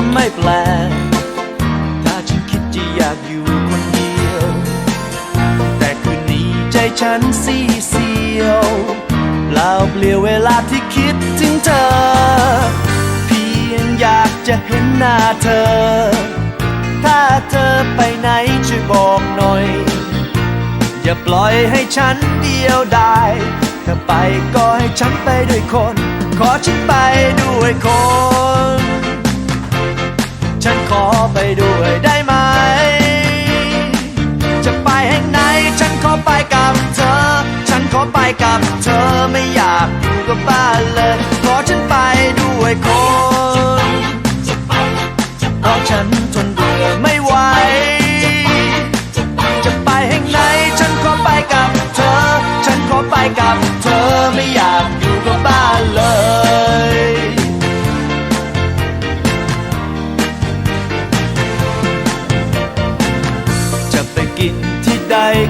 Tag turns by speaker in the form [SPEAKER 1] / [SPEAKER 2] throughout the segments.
[SPEAKER 1] จะไม่แปลกถ้าฉันคิดจะอยากอยู่คนเดียว แต่คืนนี้ใจฉันสีเสียวเปล่าเปลี่ยวเวลาที่คิดถึงเธอ เพียงอยากจะเห็นหน้าเธอ ถ้าเธอไปไหนช่วยบอกหน่อย อย่าปล่อยให้ฉันเดียวดายถ้าไปก็ให้ฉันไปด้วยคน ขอฉันไปด้วยคน ไปด้วยได้ไหม จะไปแห่งไหน ฉันขอไปกับเธอ ฉันขอไปกับเธอไม่อยากอยู่กับบ้านเลยขอฉันไปด้วยคนเพราะฉัน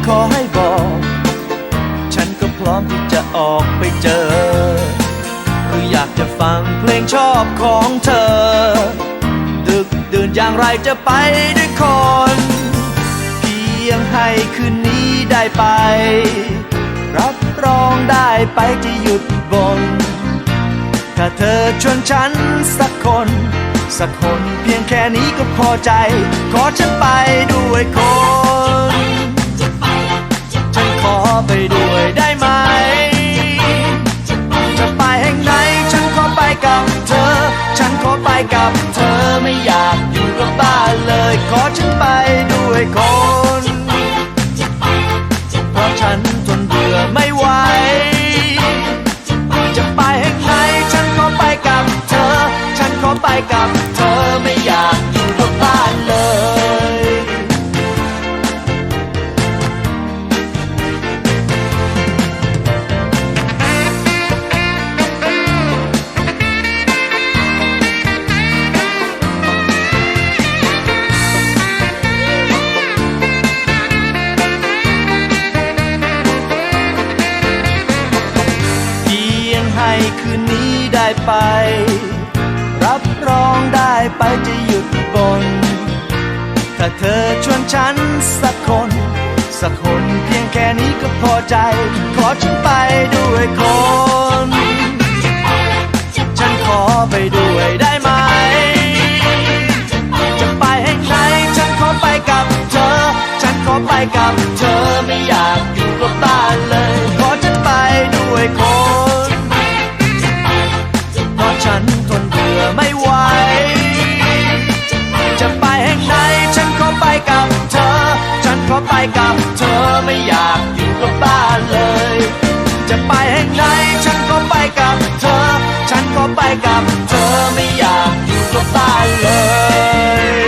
[SPEAKER 1] ขอให้บอก ฉันก็พร้อมที่จะออกไปเจอ หรืออยากจะฟังเพลงชอบของเธอ ดึกดื่นอย่างไรจะไปด้วยคน เพียงให้คืนนี้ได้ไป รับรองได้ไปจะหยุดบน ถ้าเธอชวนฉันสักคน สักคนเพียงแค่นี้ก็พอใจ ขอฉันไปด้วยคนฉัน ขอไปด้วยได้ไหม จะไปแห่งไหน ฉันขอไปกับเธอ ฉันขอไปกับเธอไม่อยากอยู่กับบ้านเลย ขอฉันไปด้วยคน ไป รับรองได้ไปจะหยุดบน ถ้าเธอชวนฉันสักคน สักคนเพียงแค่นี้ก็พอใจ ขอฉันไปด้วยคน ฉันขอไปด้วยได้ไหม ฉันขอไปกับเธอ ฉันขอไปกับเธอไม่อยากอยู่กับบ้านเลย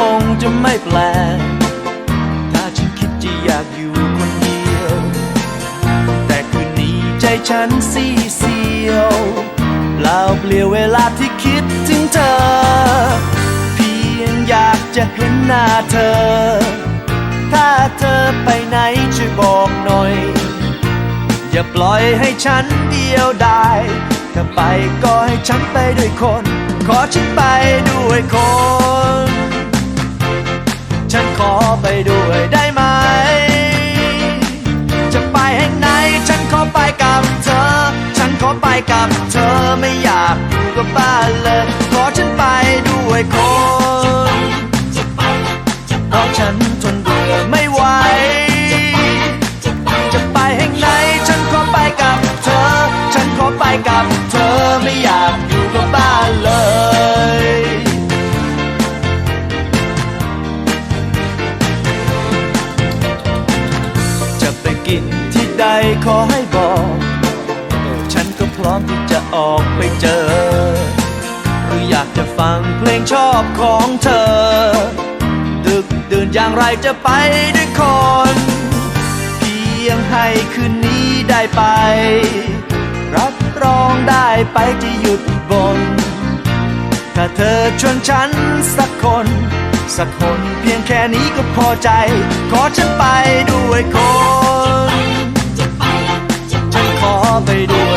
[SPEAKER 1] คงจะไม่แปลกถ้าฉันคิดจะอยากอยู่คนเดียว แต่คืนนี้ใจฉันสีเสียวเปล่าเปลี่ยวเวลาที่คิดถึงเธอ เพียงอยากจะเห็นหน้าเธอ ถ้าเธอไปไหนช่วยบอกหน่อย อย่าปล่อยให้ฉันเดียวดายถ้าไปก็ให้ฉันไปด้วยคน ขอฉันไปด้วยคน ฉันขอไปด้วยได้ไหม จะไปแห่งไหน ฉันขอไปกับเธอ ฉันขอไปกับเธอไม่อยากอยู่กับบ้านเลย ขอฉันไปด้วยคน ใดขอให้บอก ฉันก็พร้อมที่จะออกไปเจอ หรืออยากจะฟังเพลงชอบของเธอ ดึกดื่นอย่างไรจะไปด้วยคน เพียงให้คืนนี้ได้ไป รับรองได้ไปจะหยุดบน ถ้าเธอชวนฉันสักคนสักคนเพียงแค่นี้ก็พอใจ ขอฉันไปด้วยคนฉัน ขอไ